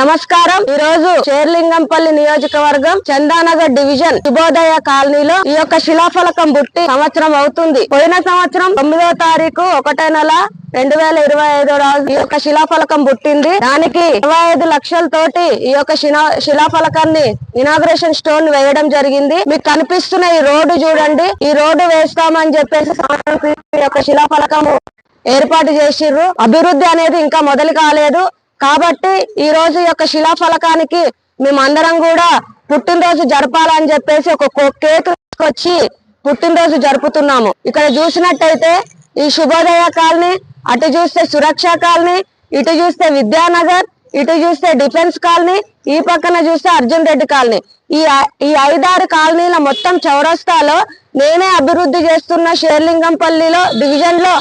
నమస్కారం. ఈ రోజు చేర్లింగంపల్లి నియోజకవర్గం చందానగర్ డివిజన్ శుభోదయ కాలనీలో ఈ యొక్క శిలాఫలకం బుట్టి సంవత్సరం అవుతుంది. పోయిన సంవత్సరం తొమ్మిదవ తారీఖు ఒకటో నెల రెండు వేల ఇరవై ఐదో రోజు ఈ యొక్క శిలాఫలకం పుట్టింది. దానికి ఇరవై ఐదు లక్షలతోటి ఈ యొక్క శిలా శిలాఫలకాన్ని ఇనాగ్రేషన్ స్టోన్ వేయడం జరిగింది. మీకు కనిపిస్తున్న ఈ రోడ్డు చూడండి. ఈ రోడ్డు వేస్తామని చెప్పేసి ఈ యొక్క శిలాఫలకము ఏర్పాటు చేసిర్రు. అభివృద్ధి అనేది ఇంకా మొదలు కాలేదు. కాబట్టి ఈ రోజు యొక్క శిలాఫలకానికి మేమందరం కూడా పుట్టినరోజు జరపాలని చెప్పేసి ఒక కేక్ వచ్చి పుట్టినరోజు జరుపుతున్నాము. ఇక్కడ చూసినట్టయితే ఈ శుభోదయ కాలనీ అటు చూస్తే సురక్ష కాలనీ ఇటు చూస్తే విద్యానగర్ ఇటు చూస్తే డిఫెన్స్ కాలనీ ఈ పక్కన చూస్తే అర్జున్ రెడ్డి కాలనీ. ఈ ఈ ఐదారు కాలనీల మొత్తం చౌరస్తాలో నేనే అభివృద్ధి చేస్తున్న షేర్లింగంపల్లిలో డివిజన్లో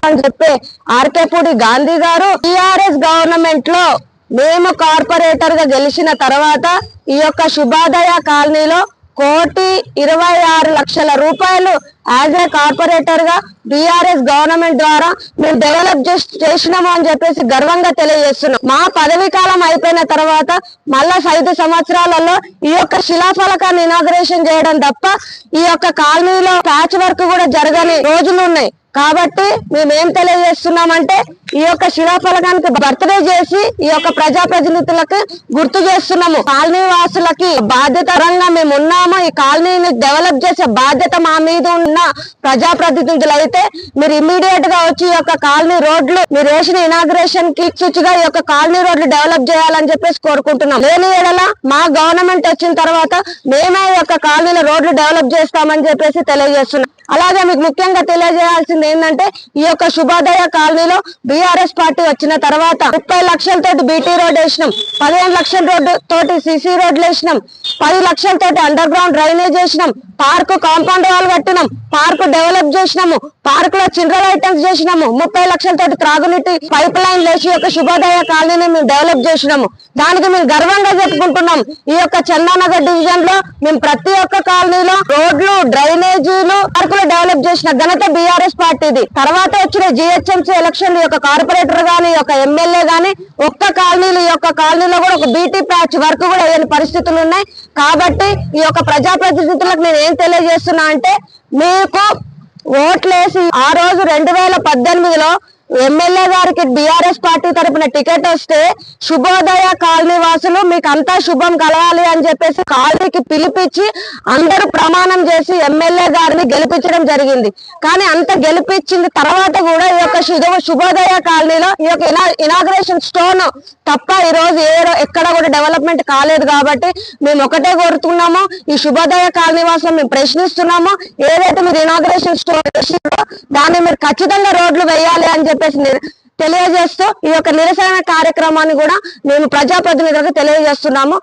అని చెప్పి ఆర్కేపూడి గాంధీ గారు టిఆర్ఎస్ గవర్నమెంట్లో మేము కార్పొరేటర్గా గెలిచిన తర్వాత ఈ యొక్క శుభాదయ కాలనీలో కోటి ఇరవై ఆరు లక్షల రూపాయలు యాజ్ ఏ కార్పొరేటర్గా బీఆర్ఎస్ గవర్నమెంట్ ద్వారా మేము డెవలప్ చేసినాము అని చెప్పేసి గర్వంగా తెలియజేస్తున్నాం. మా పదవి కాలం అయిపోయిన తర్వాత మళ్ళా ఐదు సంవత్సరాలలో ఈ యొక్క శిలాఫలకాన్ని ఇనాగ్రేషన్ చేయడం తప్ప ఈ యొక్క కాలనీలో ప్యాచ్ వర్క్ కూడా జరగని రోజులు ఉన్నాయి. కాబట్టి మేమేం తెలియజేస్తున్నామంటే ఈ యొక్క శిలాఫలకానికి బర్త్డే చేసి ఈ యొక్క ప్రజాప్రతినిధులకు గుర్తు చేస్తున్నాము. కాలనీ వాసులకి బాధ్యతరంగా మేము ఉన్నాము ఈ కాలనీని డెవలప్ చేసే బాధ్యత మా మీద ఉన్న ప్రజాప్రతినిధులు అయితే మీరు ఇమీడియట్గా వచ్చి ఈ యొక్క కాలనీ రోడ్లు మీరు వేసిన ఇనాగ్రేషన్కి సూచిగా ఈ యొక్క కాలనీ రోడ్లు డెవలప్ చేయాలని చెప్పేసి కోరుకుంటున్నాం. లేని ఎడల మా గవర్నమెంట్ వచ్చిన తర్వాత మేమే ఈ యొక్క కాలనీలో రోడ్లు డెవలప్ చేస్తామని చెప్పేసి తెలియజేస్తున్నాం. అలాగే మీకు ముఖ్యంగా తెలియజేయాల్సింది ఏంటంటే ఈ యొక్క శుభోదయ కాలనీలో బీఆర్ఎస్ పార్టీ వచ్చిన తర్వాత ముప్పై లక్షలతో బీటీ రోడ్ వేసినాం పదిహేను లక్షల రోడ్డు తోటి సిసి రోడ్లు వేసినాం. పది లక్షలతో అండర్ గ్రౌండ్ డ్రైనేజ్ చేసినాం. పార్కు కాంపౌండ్ వాల్ కట్టినాం. పార్కు డెవలప్ చేసినాము. పార్క్లో చిల్డ్రన్ ఐటమ్స్ చేసినాము. ముప్పై లక్షలతోటి త్రాగునీటి పైప్ లైన్ లేచి యొక్క శుభోదయ కాలనీని మేము డెవలప్ చేసినాము. దానికి మేము గర్వంగా చెప్పుకుంటున్నాం. ఈ యొక్క చందానగర్ డివిజన్లో మేము ప్రతి ఒక్క కాలనీలో రోడ్లు డ్రైనేజీలు పార్కులు డెవలప్ చేసిన ఘనత బీఆర్ఎస్ పార్టీది. తర్వాత వచ్చిన జిహెచ్ఎంసీ ఎలక్షన్ యొక్క కార్పొరేటర్ గాని యొక్క ఎమ్మెల్యే గాని ఒక్క కాలనీలు ఈ యొక్క కాలనీలో కూడా ఒక బీటీ ప్యాచ్ వర్క్ కూడా అయ్యని పరిస్థితులు ఉన్నాయి. కాబట్టి ఈ యొక్క ప్రజాప్రతినిధులకు నేను ఏం తెలియజేస్తున్నా అంటే మీకు ఓట్లేసి ఆ రోజు రెండు వేల పద్దెనిమిదిలో ఎమ్మెల్యే గారికి బిఆర్ఎస్ పార్టీ తరపున టికెట్ వస్తే శుభోదయ కాలనీ వాసులు మీకు అంతా శుభం కలగాలి అని చెప్పేసి కాలనీకి పిలిపించి అందరూ ప్రమాణం చేసి ఎమ్మెల్యే గారిని గెలిపించడం జరిగింది. కానీ అంత గెలిపించిన తర్వాత కూడా ఈ యొక్క శుభోదయ కాలనీలో ఈ యొక్క ఇనాగ్రేషన్ స్టోన్ తప్ప ఈ రోజు ఏ ఎక్కడ కూడా డెవలప్మెంట్ కాలేదు కాబట్టి మేము ఒకటే కోరుతున్నాము. ఈ శుభోదయ కాలనీ వాసులు మేము ప్రశ్నిస్తున్నాము. ఏదైతే మీరు ఇనాగ్రేషన్ స్టోన్ వేసిండ్రో దాన్ని మీరు ఖచ్చితంగా రోడ్లు వేయాలి అని చెప్పేసి తెలియజేస్తూ ఈ యొక్క నిరసన కార్యక్రమాన్ని కూడా మేము ప్రజాప్రతినిధులకు తెలియజేస్తున్నాము.